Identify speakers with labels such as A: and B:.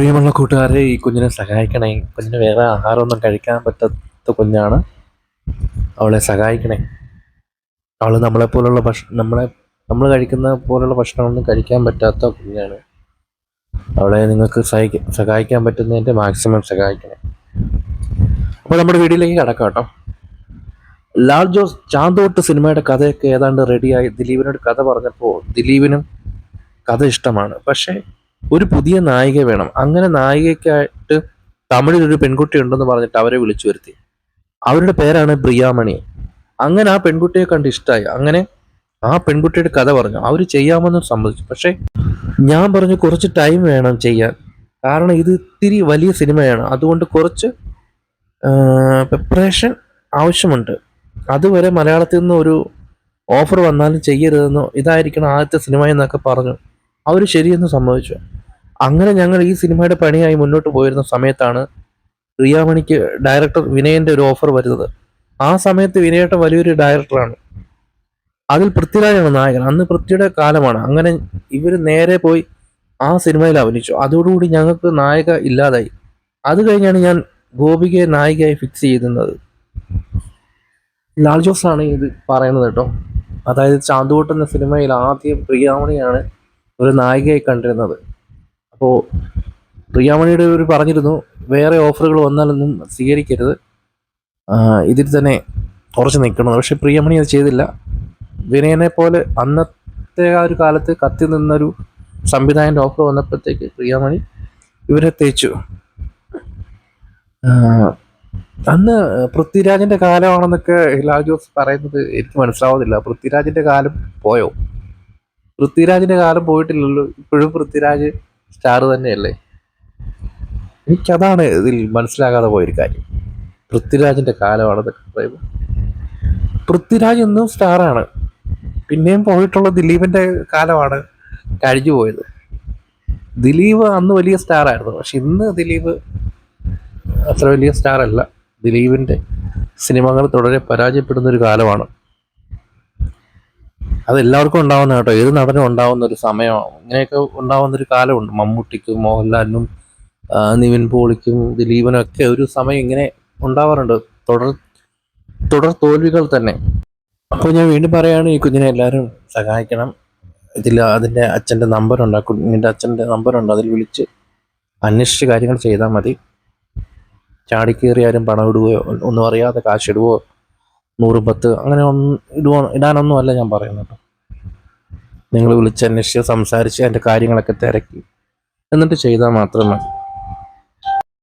A: പ്രിയമുള്ള കൂട്ടുകാരെ ഈ കുഞ്ഞിനെ സഹായിക്കണേ. കുഞ്ഞിന് വേറെ ആഹാരമൊന്നും കഴിക്കാൻ പറ്റാത്ത കുഞ്ഞാണ് അവളെ സഹായിക്കണേ. അവൾ നമ്മളെ പോലുള്ള ഭക്ഷണം നമ്മളെ നമ്മൾ കഴിക്കുന്ന പോലുള്ള ഭക്ഷണമൊന്നും കഴിക്കാൻ പറ്റാത്ത കുഞ്ഞാണ്. അവളെ നിങ്ങൾക്ക് സഹായിക്ക സഹായിക്കാൻ പറ്റുന്നതിന്റെ മാക്സിമം സഹായിക്കണേ. അപ്പോൾ നമ്മുടെ വീഡിയോയിലേക്ക് കടക്കാം കേട്ടോ. ലാൽ ജോസ് ചാന്തോട്ട് സിനിമയുടെ കഥയൊക്കെ ഏതാണ്ട് റെഡിയായി ദിലീപിനോട് കഥ പറഞ്ഞപ്പോൾ ദിലീപിനും കഥ ഇഷ്ടമാണ്. പക്ഷേ ഒരു പുതിയ നായിക വേണം. അങ്ങനെ നായികയ്ക്കായിട്ട് തമിഴിൽ ഒരു പെൺകുട്ടി ഉണ്ടെന്ന് പറഞ്ഞിട്ട് അവരെ വിളിച്ചു വരുത്തി. അവരുടെ പേരാണ് പ്രിയാമണി. അങ്ങനെ ആ പെൺകുട്ടിയെ കണ്ട് ഇഷ്ടമായി അങ്ങനെ ആ പെൺകുട്ടിയുടെ കഥ പറഞ്ഞു. അവർ ചെയ്യാമെന്ന് സമ്മതിച്ചു. പക്ഷേ ഞാൻ പറഞ്ഞു കുറച്ച് ടൈം വേണം ചെയ്യാൻ. കാരണം ഇത് ഇത്തിരി വലിയ സിനിമയാണ്. അതുകൊണ്ട് കുറച്ച് പ്രിപ്പറേഷൻ ആവശ്യമുണ്ട്. അതുവരെ മലയാളത്തിൽ നിന്ന് ഒരു ഓഫർ വന്നാലും ചെയ്യരുതെന്നോ ഇതായിരിക്കണം ആദ്യത്തെ സിനിമ എന്നൊക്കെ പറഞ്ഞു. അവർ ശരിയെന്ന് സമ്മതിച്ചു. അങ്ങനെ ഞങ്ങൾ ഈ സിനിമയുടെ പണിയായി മുന്നോട്ട് പോയിരുന്ന സമയത്താണ് റിയാമണിക്ക് ഡയറക്ടർ വിനയന്റെ ഒരു ഓഫർ വരുന്നത്. ആ സമയത്ത് വിനയേട്ടൻ വലിയൊരു ഡയറക്ടറാണ് അതിൽ പൃഥ്വിരാജാണ് നായകൻ. അന്ന് പൃഥ്വിയുടെ കാലമാണ്. അങ്ങനെ ഇവർ നേരെ പോയി ആ സിനിമയിൽ അഭിനയിച്ചു. അതോടുകൂടി ഞങ്ങൾക്ക് നായക ഇല്ലാതായി. അത് കഴിഞ്ഞാണ് ഞാൻ ഗോപികയെ നായികയായി ഫിക്സ് ചെയ്തിരുന്നത്. ലാൽ ജോസാണ് ഇത് പറയുന്നത് കേട്ടോ. അതായത് ചാന്തുകൂട്ട് എന്ന സിനിമയിൽ ആദ്യം പ്രിയാമണിയാണ് ഒരു നായികയായി കണ്ടിരുന്നത്. അപ്പോൾ പ്രിയാമണിയുടെ ഒരു പറഞ്ഞിരുന്നു വേറെ ഓഫറുകൾ വന്നാലൊന്നും സ്വീകരിക്കരുത്. ഇതിൽ തന്നെ കുറച്ച് നിൽക്കണം. പക്ഷെ പ്രിയമണി അത് ചെയ്തില്ല. വിനയനെ പോലെ അന്നത്തെ ആ ഒരു കാലത്ത് കത്തി നിന്നൊരു സംവിധായകന്റെ ഓഫർ വന്നപ്പോഴത്തേക്ക് പ്രിയാമണി ഇവരെ തേച്ചു. അന്ന് പൃഥ്വിരാജിന്റെ കാലമാണെന്നൊക്കെ ലാൽ ജോസ് പറയുന്നത് എനിക്ക് മനസ്സിലാവുന്നില്ല. പൃഥ്വിരാജിന്റെ കാലം പോയോ? പൃഥ്വിരാജിന്റെ കാലം പോയിട്ടില്ലല്ലോ. ഇപ്പോഴും പൃഥ്വിരാജ് സ്റ്റാർ തന്നെയല്ലേ? എനിക്കതാണ് ഇതിൽ മനസ്സിലാകാതെ പോയൊരു കാര്യം. പൃഥ്വിരാജിന്റെ പറയുമ്പോൾ പൃഥ്വിരാജ് എന്നും സ്റ്റാറാണ് പിന്നെയും പോയിട്ടുള്ള ദിലീപിന്റെ കാലമാണ് കഴിഞ്ഞു പോയത്. ദിലീപ് അന്ന് വലിയ സ്റ്റാറായിരുന്നു പക്ഷെ ഇന്ന് ദിലീപ് അത്ര വലിയ സ്റ്റാർ അല്ല. ദിലീപിന്റെ സിനിമകൾ തുടരെ പരാജയപ്പെടുന്ന ഒരു കാലമാണ്. അത് എല്ലാവർക്കും ഉണ്ടാവുന്ന കേട്ടോ. ഏത് നടനും ഉണ്ടാവുന്ന ഒരു സമയം. ഇങ്ങനെയൊക്കെ ഉണ്ടാവുന്ന ഒരു കാലമുണ്ട്. മമ്മൂട്ടിക്കും മോഹൻലാലിനും നിവിൻ പോളിക്കും ദിലീപനും ഒക്കെ ഒരു സമയം ഇങ്ങനെ ഉണ്ടാവാറുണ്ട്. തുടർ തുടർ തോൽവികൾ തന്നെ. അപ്പോൾ ഞാൻ വീണ്ടും പറയാണ് ഈ കുഞ്ഞിനെ എല്ലാവരും സഹായിക്കണം. ഇതിൽ അതിന്റെ അച്ഛന്റെ നമ്പറുണ്ട്. ആ കുഞ്ഞിന്റെ അച്ഛന്റെ നമ്പറുണ്ട്. അതിൽ വിളിച്ച് അന്വേഷിച്ച് കാര്യങ്ങൾ ചെയ്താൽ മതി. ചാടിക്കേറി ആരും പണം ഇടുകയോ ഒന്നും അറിയാതെ കാശ് ഇടുകയോ നൂറ് പത്ത് അങ്ങനെ ഒന്ന് ഇടുവാ ഇടാനൊന്നും അല്ല ഞാൻ പറയുന്നത് നിങ്ങൾ വിളിച്ച് അന്വേഷിച്ച് സംസാരിച്ച് അതിന്റെ കാര്യങ്ങളൊക്കെ തിരക്കി. എന്നിട്ട് ചെയ്താൽ മാത്രം മതി.